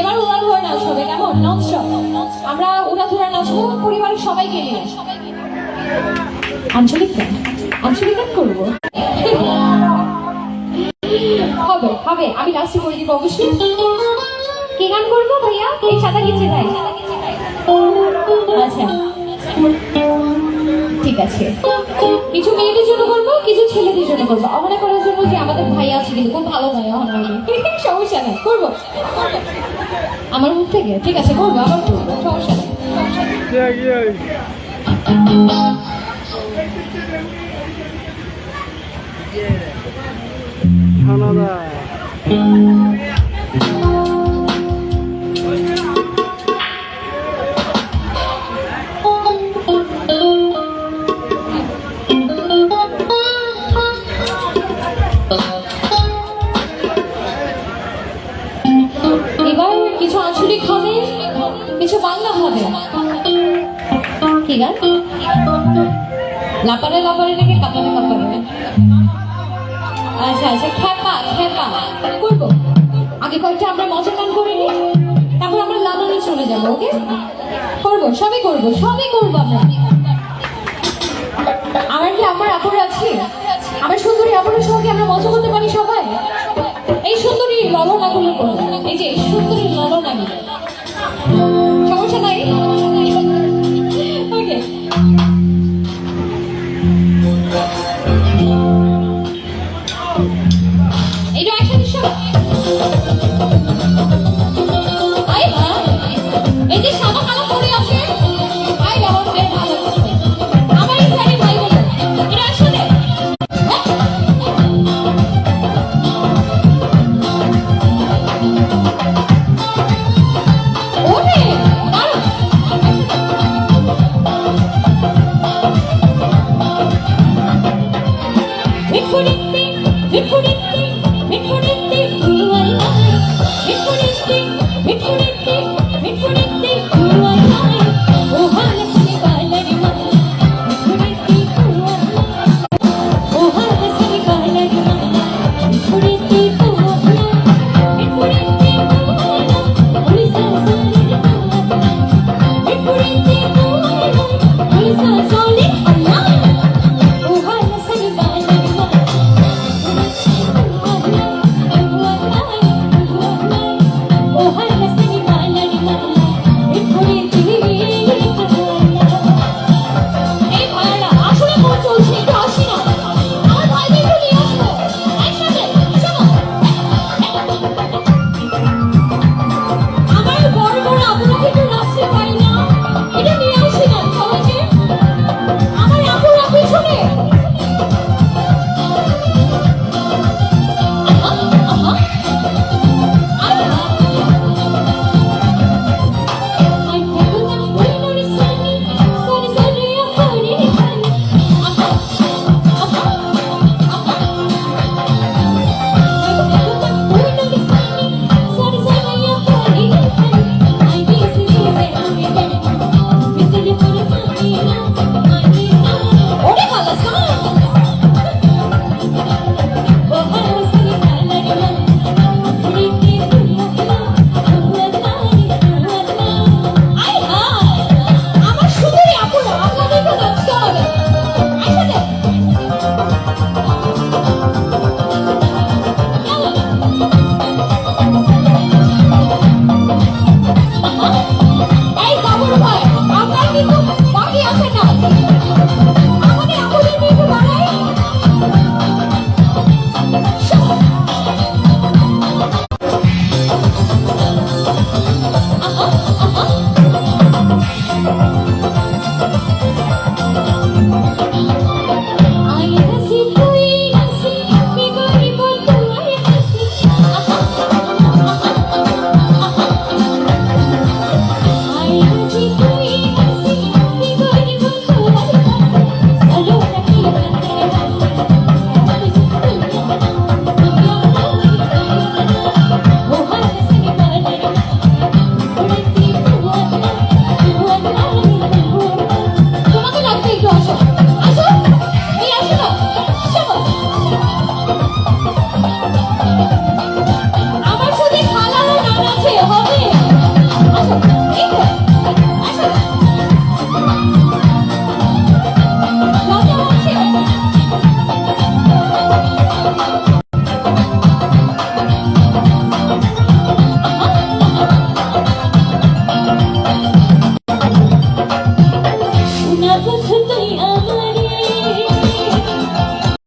এবার উড়ান হয়ে নাচ হবে কেমন? নন আমরা উড়া ধুরা নাচবো, পরিবারের সবাইকে নিয়ে। আঞ্চলিক আঞ্চলিক গান করব? হবে হবে। আমি লাস্টে করে দিব অবশ্যই কে গান করব ভাইয়া? এই সাদা গেছে তাই সাদা গেছে তাই আছে কিছু মেয়েদের জন্য করব কিছু ছেলেদের জন্য করব অমনে করার জন্য যে আমাদের ভাই আছে কিন্তু খুব ভালো ভাই অহনানি সমস্যা নাই করব আমার মুখ থেকে ঠিক আছে করব আবার করব সমস্যা নেই. কিছু আঞ্চলিক হবে, কিছু বাংলা হবে। কি গান? লাপারে লাপারে নাকি কাপারে কাপারে? আচ্ছা আচ্ছা খেপা খেপা করব। আগে কয়েকটা আমরা মজা গান করে নিই। তারপর আমরা লালনে চলে যাব, ওকে? করব, সবই করব সবই করব আমরা। আমার কি আমার আপুর আছে? আমার সুন্দরী আপুরের সঙ্গে আমরা মজা করতে পারি সবাই? এই সুন্দরী ললনাগুলো এই যে সুন্দরী ললনাগুলো সমস্যা নাই? ওকে এইটা এই কাপড় ভাই আপনার কিন্তু